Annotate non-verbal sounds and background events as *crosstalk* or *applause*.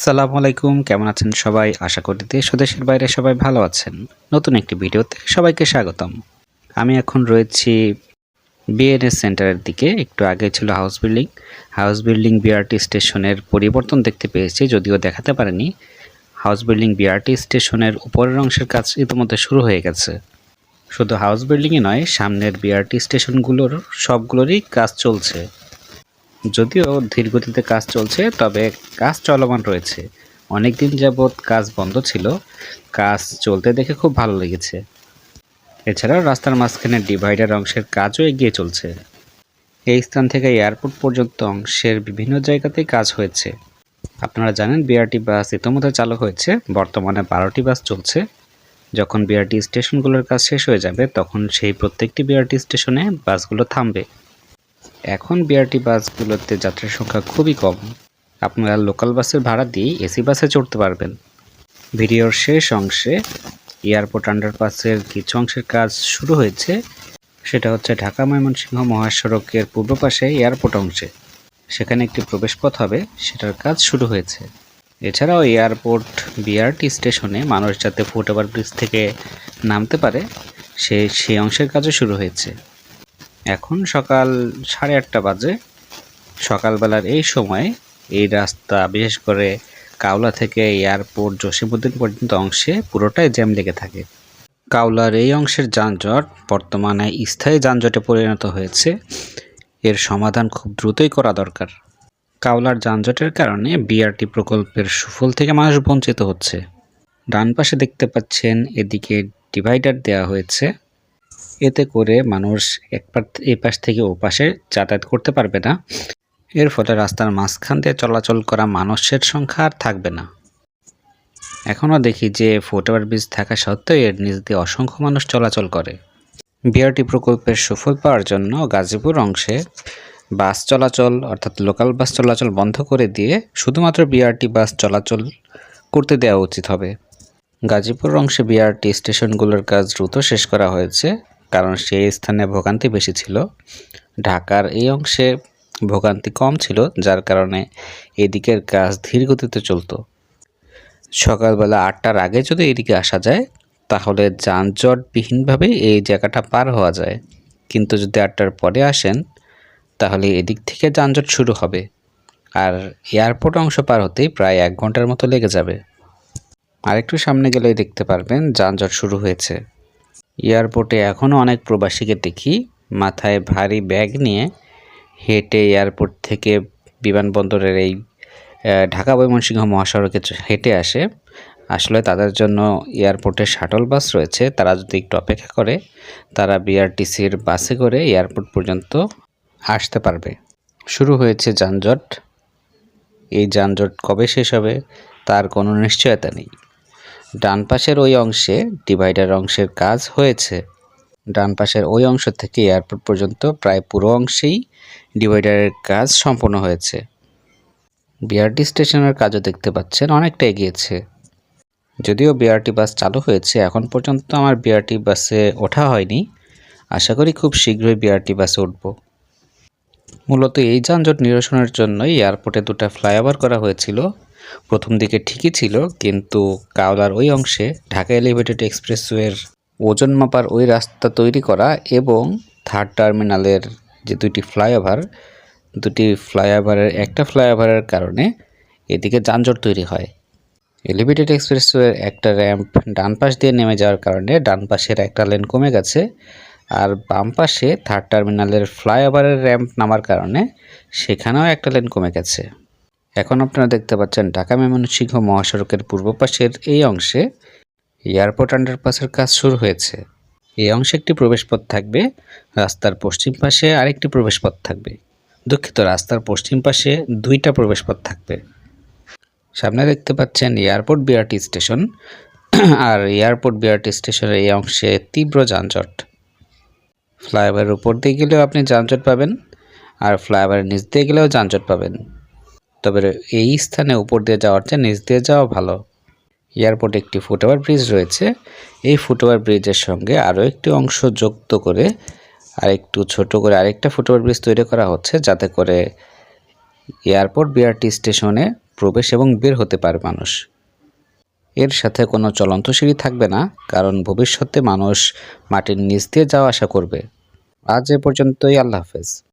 আসসালামু আলাইকুম, কেমন আছেন সবাই? আশা করি দেশ দেশের বাইরে সবাই ভালো আছেন। নতুন একটি ভিডিওতে সবাইকে স্বাগতম। আমি এখন রয়েছি বিএনএস সেন্টারের দিকে। একটু আগে ছিল house building house building BRT স্টেশনের পরিবর্তন দেখতে পেয়েছি, যদিও দেখাতে পারেনি। হাউস বিল্ডিং বিআরটি স্টেশনের উপরের অংশের কাজ ইতিমধ্যে শুরু হয়ে গেছে। শুধু হাউস বিল্ডিংই নয়, সামনের বিআরটি স্টেশনগুলোর সবগুলোরই কাজ চলছে। যদিও ধীরগতিতে কাজ চলছে, তবে কাজ চলমান রয়েছে। অনেক দিন যাবৎ কাজ বন্ধ ছিল। কাজ চলতে দেখে খুব ভালো লেগেছে। এছাড়াও রাস্তার মাঝখানে ডিভাইডার অংশের কাজও এগিয়ে চলছে। এই স্থান থেকে এয়ারপোর্ট পর্যন্ত অংশের বিভিন্ন জায়গাতেই কাজ হয়েছে। আপনারা জানেন, বিআরটি বাস ইতিমধ্যে চালু হয়েছে। বর্তমানে বারোটি বাস চলছে। যখন বিআরটি স্টেশনগুলোর কাজ শেষ হয়ে যাবে, তখন সেই প্রত্যেকটি বিআরটি স্টেশনে বাসগুলো থামবে। এখন বিআরটি বাসগুলোতে যাত্রীর সংখ্যা খুবই কম। আপনারা লোকাল বাসের ভাড়া দিয়ে এসি বাসে চড়তে পারবেন। ভিডিওর শেষ অংশে এয়ারপোর্ট আন্ডারপাসের কিছু অংশের কাজ শুরু হয়েছে। সেটা হচ্ছে ঢাকা ময়মনসিংহ মহাসড়কের পূর্ব পাশে এয়ারপোর্ট অংশে। সেখানে একটি প্রবেশপথ হবে, সেটার কাজ শুরু হয়েছে। এছাড়াও এয়ারপোর্ট বিআরটি স্টেশনে মানুষ যাতে ফুট ওভার ব্রিজ থেকে নামতে পারে, সে সেই অংশের কাজও শুরু হয়েছে। এখন সকাল সাড়ে আটটা বাজে। সকালবেলার এই সময় এই রাস্তা, বিশেষ করে কাওলা থেকে এয়ারপোর্ট জসিমুদ্দিন পর্যন্ত অংশে পুরোটাই জ্যাম লেগে থাকে। কাওলার এই অংশের যানজট বর্তমানে স্থায়ী যানজটে পরিণত হয়েছে। এর সমাধান খুব দ্রুতই করা দরকার। কাওলার যানজটের কারণে বিআরটি প্রকল্পের সুফল থেকে মানুষ বঞ্চিত হচ্ছে। ডান পাশে দেখতে পাচ্ছেন, এদিকে ডিভাইডার দেওয়া হয়েছে। এতে করে মানুষ এক পার এ পাশ থেকে ও পাশে যাতায়াত করতে পারবে না। এর ফলে রাস্তার মাঝখান দিয়ে চলাচল করা মানুষের সংখ্যা আর থাকবে না। এখনও দেখি যে ফুটওভার ব্রিজ থাকা সত্ত্বেও এর নিচ দিয়ে অসংখ্য মানুষ চলাচল করে। বিআরটি প্রকল্পের সুফল পাওয়ার জন্য গাজীপুর অংশে বাস চলাচল অর্থাৎ লোকাল বাস চলাচল বন্ধ করে দিয়ে শুধুমাত্র বিআরটি বাস চলাচল করতে দেওয়া উচিত হবে। গাজীপুর অংশে বিআরটি স্টেশনগুলোর কাজ দ্রুত শেষ করা হয়েছে। কারণ সেই স্থানে ভোগান্তি বেশি ছিল। ঢাকার এই অংশে ভোগান্তি কম ছিল, যার কারণে এদিকের কাজ ধীর গতিতে চলতো। সকালবেলা আটটার আগে যদি এদিকে আসা যায়, তাহলে যানজটবিহীনভাবে এই জায়গাটা পার হওয়া যায়। কিন্তু যদি আটটার পরে আসেন, তাহলে এদিক থেকে যানজট শুরু হবে। আর এয়ারপোর্ট অংশ পার হতেই প্রায় এক ঘণ্টার মতো লেগে যাবে। আরেকটু সামনে গেলেই দেখতে পারবেন, যানজট শুরু হয়েছে। এয়ারপোর্টে এখনও অনেক প্রবাসীকে দেখি মাথায় ভারী ব্যাগ নিয়ে হেঁটে এয়ারপোর্ট থেকে বিমানবন্দরের এই ঢাকা ময়মনসিংহ মহাসড়কে হেঁটে আসে। আসলে তাদের জন্য এয়ারপোর্টে শাটল বাস রয়েছে। তারা যদি একটু অপেক্ষা করে, তারা বিআরটিসির বাসে করে এয়ারপোর্ট পর্যন্ত আসতে পারবে। শুরু হয়েছে যানজট। এই যানজট কবে শেষ হবে, তার কোনো নিশ্চয়তা নেই। ডান পাশের ওই অংশে ডিভাইডার অংশের কাজ হয়েছে। ডান পাশের ওই অংশ থেকে এয়ারপোর্ট পর্যন্ত প্রায় পুরো অংশেই ডিভাইডারের কাজ সম্পন্ন হয়েছে। বিআরটি স্টেশনের কাজও দেখতে পাচ্ছেন, অনেকটা এগিয়েছে। যদিও বিআরটি বাস চালু হয়েছে, এখন পর্যন্ত আমার বিআরটি বাসে ওঠা হয়নি। আশা করি খুব শীঘ্রই বিআরটি বাসে উঠব। মূলত এই যানজট নিরসনের জন্যই এয়ারপোর্টে দুটো ফ্লাইওভার করা হয়েছিল। প্রথম দিকে ঠিকই ছিল, কিন্তু কাওলার ওই অংশে ঢাকা এলিভেটেড এক্সপ্রেসওয়ের ওজন মাপার ওই রাস্তা তৈরি করা এবং থার্ড টার্মিনালের যে দুটি ফ্লাইওভার, দুটি ফ্লাইওভারের, একটা ফ্লাইওভারের কারণে এদিকে যানজট তৈরি হয়। এলিভেটেড এক্সপ্রেসওয়ের একটা র্যাম্প ডান পাশ দিয়ে নেমে যাওয়ার কারণে ডান পাশের একটা লেন কমে গেছে, আর বাম পাশে থার্ড টার্মিনালের ফ্লাইওভারের র্যাম্প নামার কারণে সেখানেও একটা লেন কমে গেছে। এখন আপনারা দেখতে পাচ্ছেন ঢাকা ময়মনসিংহ মহাসড়কের পূর্ব পাশের এই অংশে এয়ারপোর্ট আন্ডারপাসের কাজ শুরু হয়েছে। এই অংশে একটি প্রবেশপথ থাকবে, রাস্তার পশ্চিম পাশে আরেকটি প্রবেশপথ থাকবে। দুঃখিত, রাস্তার পশ্চিম পাশে দুইটা প্রবেশপথ থাকবে। সামনে দেখতে পাচ্ছেন এয়ারপোর্ট বিআরটি স্টেশন *clears throat* আর এয়ারপোর্ট বিআরটি স্টেশনের এই অংশে তীব্র যানজট। ফ্লাইওভারের উপর দিয়ে গেলেও আপনি যানজট পাবেন আর ফ্লাইওভারের নিচ দিয়ে গেলেও যানজট পাবেন। তবে এই স্থানে উপর দিয়ে যাওয়ার চেয়ে নিচ দিয়ে যাওয়া ভালো। এয়ারপোর্টে একটি ফুটওভার ব্রিজ রয়েছে। এই ফুটওভার ব্রিজের সঙ্গে আরও একটি অংশ যুক্ত করে আরেকটু ছোট করে আরেকটা ফুটওভার ব্রিজ তৈরি করা হচ্ছে যাতে করে এয়ারপোর্ট বিআরটি স্টেশনে প্রবেশ এবং বের হতে পারে মানুষ। এর সাথে কোনো চলন্ত সিঁড়ি থাকবে না, কারণ ভবিষ্যতে মানুষ মাটির নিচ দিয়ে যাওয়া আসা করবে। আজ এ পর্যন্তই, আল্লাহ হাফেজ।